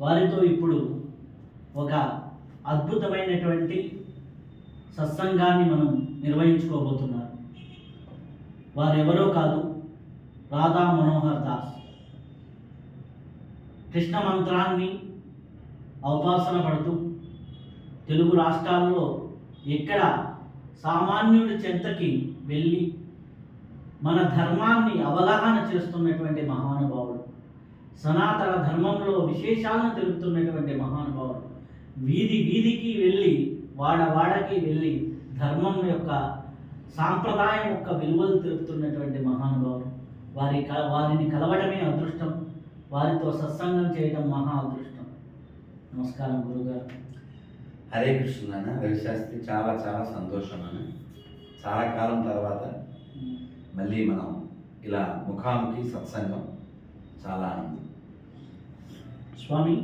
వారితో ఇప్పుడు ఒక అద్భుతమైనటువంటి సత్సంగాన్ని మనం నిర్వహించుకోబోతున్నారు. వారెవరో కాదు రాధా మనోహర్ దాస్. కృష్ణ మంత్రాన్ని అవపాసన పడుతూ తెలుగు రాష్ట్రాల్లో ఎక్కడ సామాన్యుడి చెంతకి వెళ్ళి మన ధర్మాన్ని అవగాహన చేస్తున్నటువంటి మహానుభావుడు సనాతన ధర్మంలో విశేషాలను తెలుపుతున్నటువంటి మహానుభావుడు. వీధి వీధికి వెళ్ళి వాడ వాడకి వెళ్ళి ధర్మం యొక్క సాంప్రదాయం యొక్క విలువలు తెలుపుతున్నటువంటి మహానుభావుడు. వారి వారిని కలవడమే అదృష్టం. వారితో సత్సంగం చేయడం మహా అదృష్టం. నమస్కారం గురుగారు. హరే కృష్ణ నాన్న రవిశాస్త్రి చాలా చాలా సంతోషం నాన్న. చాలా కాలం తర్వాత మళ్ళీ మనం ఇలా ముఖాముఖి సత్సంగం చాలా ఆనందం. స్వామి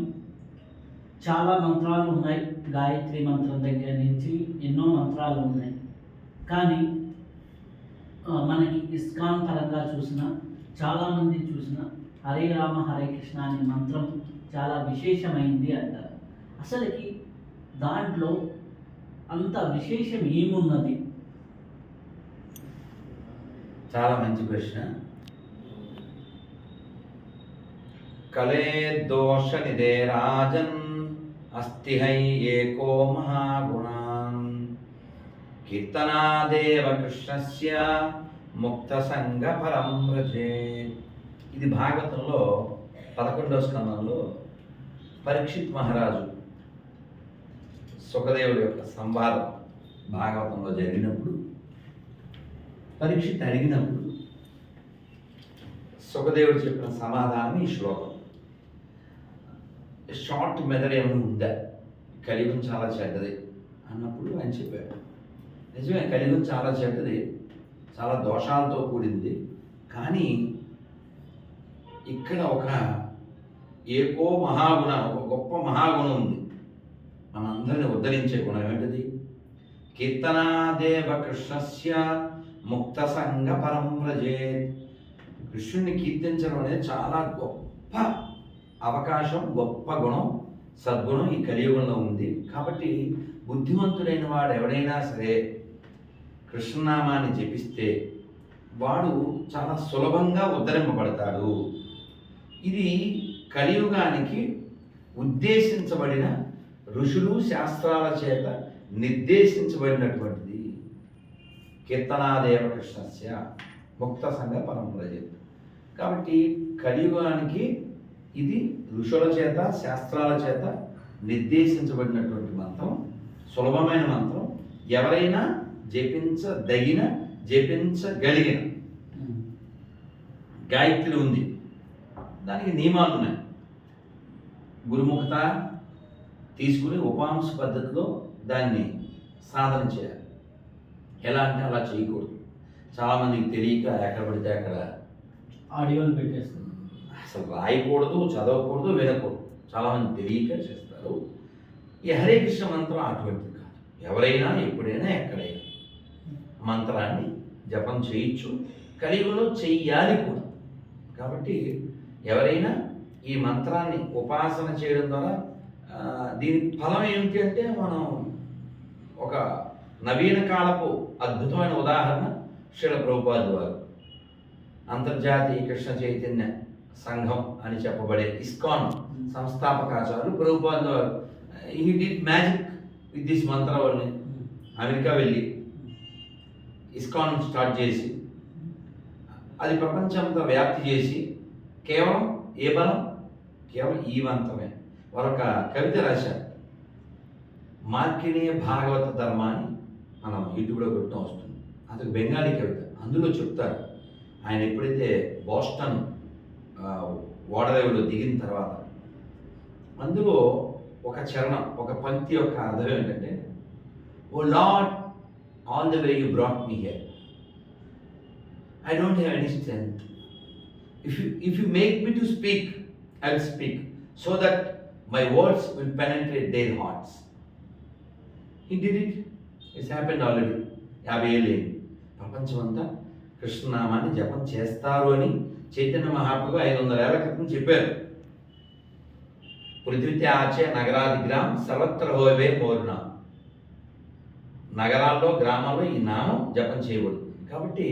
చాలా మంత్రాలు ఉన్నాయి. గాయత్రి మంత్రం దగ్గర నుంచి ఎన్నో మంత్రాలు ఉన్నాయి. కానీ మనకి ఇస్కాన్ పరంగా చూసిన చాలామంది చూసిన హరే రామ హరే కృష్ణ అనే మంత్రం చాలా విశేషమైంది అంటారు. అసలుకి దాంట్లో అంత విశేషం ఏమున్నది? చాలా మంచి ప్రశ్న. కలే దోష రాజన్ అస్థిహై ఏకో మహాగుణాన్. కీర్తనాదేవ కృష్ణస్య ముక్త సంగ పరం ఇది భాగవతంలో పదకొండవ స్కందంలో పరీక్షిత్ మహారాజు సుఖదేవుడి యొక్క సంవాదం భాగవతంలో జరిగినప్పుడు పరీక్షిత్ అడిగినప్పుడు సుఖదేవుడు చెప్పిన సమాధానం ఈ శ్లోకం. షార్ట్ మెదడు ఏమైనా ఉందా? కలియుగం చాలా చెడ్డది అన్నప్పుడు ఆయన చెప్పాడు. నిజమే కలియుగం చాలా చెడ్డది చాలా దోషాలతో కూడింది. కానీ ఇక్కడ ఒక ఏకో మహాగుణం ఒక గొప్ప మహాగుణం ఉంది. మనందరిని ఉద్ధరించే గుణం ఏంటిది? కీర్తనాదేవ కృష్ణస్య ముక్త సంగ పరం వ్రజేత్. కృష్ణుని కీర్తించడం అనేది చాలా గొప్ప అవకాశం గొప్ప గుణం సద్గుణం ఈ కలియుగంలో ఉంది. కాబట్టి బుద్ధిమంతుడైన వాడు ఎవడైనా సరే కృష్ణనామాన్ని జపిస్తే వాడు చాలా సులభంగా ఉద్ధరింపబడతాడు. ఇది కలియుగానికి ఉద్దేశించబడిన ఋషులు శాస్త్రాల చేత నిర్దేశించబడినటువంటిది. కీర్తనాదేవ కృష్ణస్య ముక్త సంఘ పరంపరజే కాబట్టి కలియుగానికి ఇది ఋషుల చేత శాస్త్రాల చేత నిర్దేశించబడినటువంటి మంత్రం సులభమైన మంత్రం. ఎవరైనా జపించదగిన జపించగలిగిన గాయత్రి ఉంది. దానికి నియమాలు ఉన్నాయి. గురుముఖత తీసుకుని ఉపాంశ పద్ధతిలో దాన్ని సాధన చేయాలి. ఎలా అంటే అలా చేయకూడదు. చాలామందికి తెలియక ఎక్కడ పడితే అక్కడ ఆడియోలు పెట్టేస్తుంది అసలు రాయకూడదు చదవకూడదు వినకూడదు. చాలామంది తెలియక చేస్తారు. ఈ హరే కృష్ణ మంత్రం అటువంటిది కాదు. ఎవరైనా ఎప్పుడైనా ఎక్కడైనా మంత్రాన్ని జపం చేయొచ్చు. కలియుగంలో చెయ్యాలి కూడా. కాబట్టి ఎవరైనా ఈ మంత్రాన్ని ఉపాసన చేయడం ద్వారా దీని ఫలం ఏమిటి అంటే మనం ఒక నవీన కాలపు అద్భుతమైన ఉదాహరణ శిల ప్రభుపాద్ వారు. అంతర్జాతీయ కృష్ణ చైతన్య సంఘం అని చెప్పబడే ISKCON సంస్థాపకాచార్యులు Prabhupad he did magic with this మంత్రావళిని America వెళ్ళి ఇస్కాన్ స్టార్ట్ చేసి అది ప్రపంచంతో వ్యాప్తి చేసి కేవలం ఏ బలం? కేవలం ఈ మంత్రమే. వారొక కవిత రాశారు. మార్కిణీయ భాగవత ధర్మ అని మనం యూట్యూబ్లో కొట్టడం వస్తుంది. అతను బెంగాలీ కవిత. అందులో చెప్తారు ఆయన ఎప్పుడైతే బోస్టన్ ఓడరేవులో దిగిన తర్వాత. అందులో ఒక చరణం ఒక పంక్తి యొక్క అర్థం ఏంటంటే O Lord all the way you brought me here I don't have any strength if you if you make me to speak I will speak so that my words will penetrate their hearts. He did it it's happened already యాభై ఏళ్ళు ప్రపంచం అంతా కృష్ణనామాన్ని జపం చేస్తారు అని చైతన్య మహాప్రభు ఐదు వందల ఏళ్ళ క్రితం చెప్పారు పృథ్విత్యాచే నగరాదిగ్రాం సర్వత్ర హోవే మోరున నగరాల్లో గ్రామాల్లో ఈ నామం జపం చేయబడుతుంది. కాబట్టి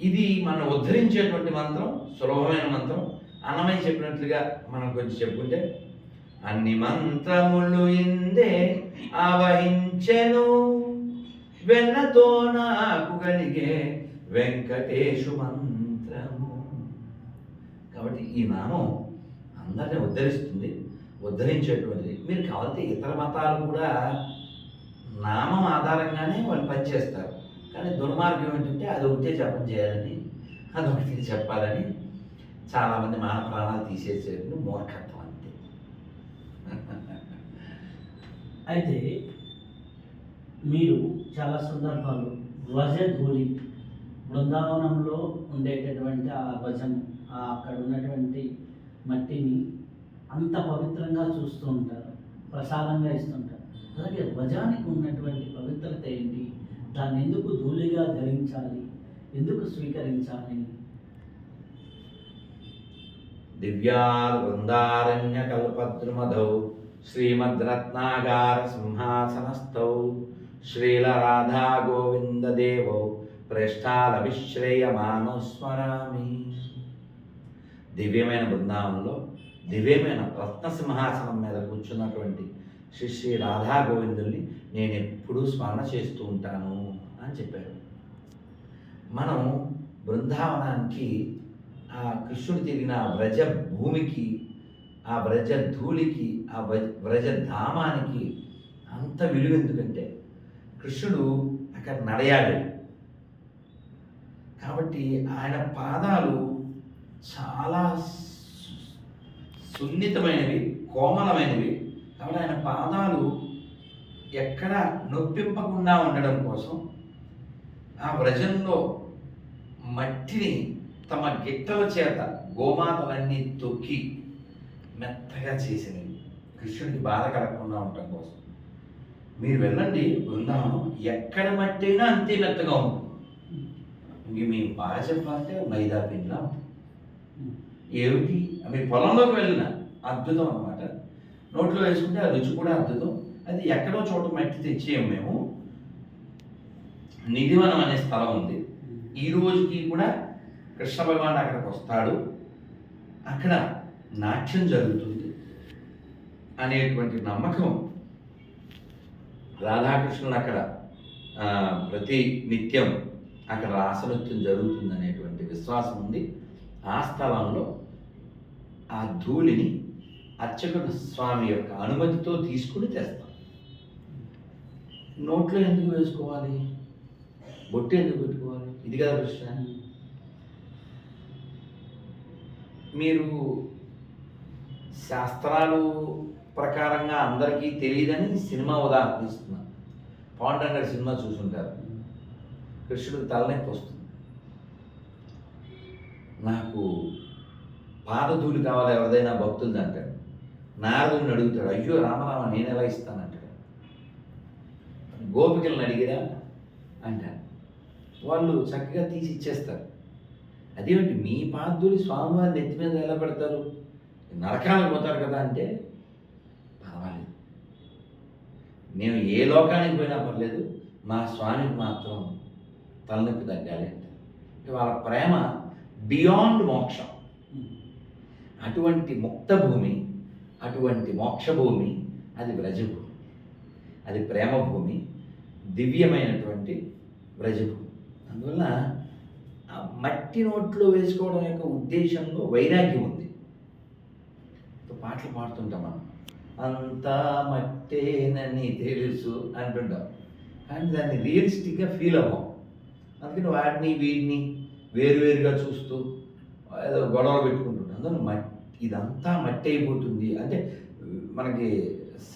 ఇది మనం ఉద్ధరించేటువంటి మంత్రం సులభమైన మంత్రం. అన్నమయ్య చెప్పినట్లుగా మనం కొంచెం చెప్పుకుంటే అన్ని మంత్రములు ఇందే ఆవహించెను వెన్నతో నాకు కలిగే వెంకటేశు మంత్రము. కాబట్టి ఈ నామం అందరిని ఉద్ధరిస్తుంది. ఉద్ధరించేటువంటిది. మీరు కావాలంటే ఇతర మతాలు కూడా నామం ఆధారంగానే వాళ్ళు పనిచేస్తారు. కానీ దుర్మార్గం ఏంటంటే అది ఒకటే జపం చేయాలని అది ఒకటి చెప్పాలని చాలామంది మాన ప్రాణాలు తీసేసేటువంటి మూర్ఖత్వం అంతే. అయితే మీరు చాలా సందర్భాలు ధ్వజధూళి బృందావనంలో ఉండేటటువంటి ఆ ధ్వజం అక్కడ ఉన్నటువంటి మట్టిని అంత పవిత్రంగా చూస్తూ ఉంటారు ప్రసాదంగా ఇస్తుంటారు అలాగే ధ్వజానికి ఉన్నటువంటి పవిత్రత ఏంటి? దాన్ని ఎందుకు ధూళిగా ధరించాలి? ఎందుకు స్వీకరించాలి? దివ్యాల్ శ్రీమద్రత్నాగార సింహాసనస్థౌ శ్రీల రాధా గోవింద స్మరామి దివ్యమైన బృందావనంలో దివ్యమైన రత్న సింహాసనం మీద కూర్చున్నటువంటి శ్రీ శ్రీ రాధా గోవిందుల్ని నేను ఎప్పుడూ స్మరణ చేస్తూ ఉంటాను అని చెప్పారు. మనం బృందావనానికి ఆ కృష్ణుడు తిరిగిన వ్రజ భూమికి ఆ వ్రజ ధూళికి ఆ వ్రజ- వ్రజ ధామానికి అంత విలువ ఎందుకంటే కృష్ణుడు అక్కడ నడయాడాడు. కాబట్టి ఆయన పాదాలు చాలా సు- సున్నితమైనవి కోమలమైనవి. కాబట్టి ఆయన పాదాలు ఎక్కడ నొప్పింపకుండా ఉండడం కోసం ఆ వ్రజంలో మట్టిని తమ గిట్టల చేత గోమాతలన్నీ తొక్కి మెత్తగా చేసినవి. కృష్ణుడికి బాధ కలగకుండా ఉండటం కోసం. మీరు వెళ్ళండి బృందావనం. ఎక్కడ మట్టి అయినా అంతే మెత్తగా ఉంటుంది. ఇంక మీ బాగా చెప్పాలంటే మైదా ఉంటుంది ఏమిటి? మీ పొలంలోకి వెళ్ళిన అద్భుతం అన్నమాట. నోట్లో వేసుకుంటే ఆ రుచి కూడా అద్భుతం. అది ఎక్కడో చోట మట్టి తెచ్చేయం మేము. నిధివనం అనే స్థలం ఉంది. ఈ రోజుకి కూడా కృష్ణ భగవాన్ అక్కడికి వస్తాడు. అక్కడ నాట్యం జరుగుతుంది అనేటువంటి నమ్మకం రాధాకృష్ణుడు అక్కడ ప్రతి నిత్యం అక్కడ రాసనృత్యం జరుగుతుంది అనేటువంటి విశ్వాసం ఉంది. ఆ స్థలంలో ఆ ధూళిని అర్చకుడు స్వామి యొక్క అనుమతితో తీసుకుని తెస్తాం. నోట్లో ఎందుకు వేసుకోవాలి? బొట్టు ఎందుకు పెట్టుకోవాలి? ఇది కదా ప్రశ్న. మీరు శాస్త్రాలు ప్రకారంగా అందరికీ తెలియదని సినిమా ఉదాహరణ ఇస్తున్నా పవన్ కళ్యాణ్ సినిమా చూసుంటారు. కృష్ణుడికి తలనొప్పి వస్తుంది. నాకు పాదధూళి కావాలి ఎవరిదైనా భక్తులది అంటాడు. నారదుని అడుగుతాడు అయ్యో రామరామ నేను ఎలా ఇస్తానంటాడు గోపికలను అడిగిరా? అంటారు వాళ్ళు చక్కగా తీసి ఇచ్చేస్తారు. అదేమిటి మీ పాదులు స్వామివారి నెత్తి మీద ఎలా పెడతారు? నరకానికి పోతారు కదా అంటే పర్వాలేదు. మేము ఏ లోకానికి పోయినా పర్లేదు మా స్వామికి మాత్రం తలనొప్పి తగ్గాలి అంటే. వాళ్ళ ప్రేమ బియాండ్ మోక్షం. అటువంటి ముక్త భూమి అటువంటి మోక్షభూమి అది వ్రజభూమి. అది ప్రేమ భూమి దివ్యమైనటువంటి వ్రజభూమి. అందువల్ల ఆ మట్టి నోట్లో వేసుకోవడం యొక్క ఉద్దేశంలో వైరాగ్యం ఉంది. పాటలు పాడుతుంటాం మనం. అంతా మట్టేనని తెలుసు అంటుంటాం. కానీ దాన్ని రియలిస్టిక్గా ఫీల్ అవ్వం. అందుకని వాటిని వీడిని వేరువేరుగా చూస్తూ ఏదో గొడవలు పెట్టుకుంటుంటాం అందులో మట్టి ఇదంతా మట్టి అయిపోతుంది. అంటే మనకి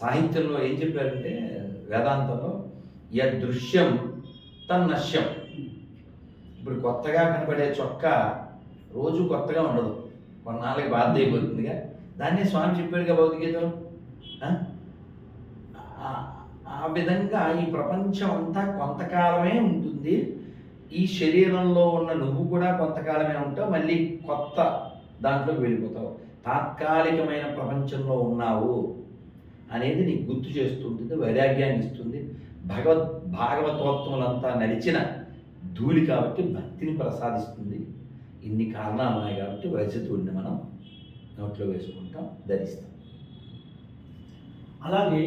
సాహిత్యంలో ఏం చెప్పారంటే వేదాంతంలో యదృశ్యం తన్నశ్యం ఇప్పుడు కొత్తగా కనబడే చొక్క రోజు కొత్తగా ఉండదు. కొన్నాళ్ళకి బాధ అయిపోతుందిగా. దాన్నే స్వామి చెప్పాడుగా భౌతికతలో ఆ? ఆ విధంగా ఈ ప్రపంచం అంతా కొంతకాలమే ఉంటుంది. ఈ శరీరంలో ఉన్న నువ్వు కూడా కొంతకాలమే ఉంటావు మళ్ళీ కొత్త దాంట్లో వెళ్ళిపోతావు. తాత్కాలికమైన ప్రపంచంలో ఉన్నావు అనేది నీకు గుర్తు చేస్తుంటుంది వైరాగ్యాన్ని ఇస్తుంది. భగవద్ భాగవతోత్తములంతా నడిచిన ధూళి కాబట్టి భక్తిని ప్రసాదిస్తుంది. ఇన్ని కారణాలు ఉన్నాయి కాబట్టి వ్రజధూళిని మనం నోట్లో వేసుకుంటాం ధరిస్తాం. అలాగే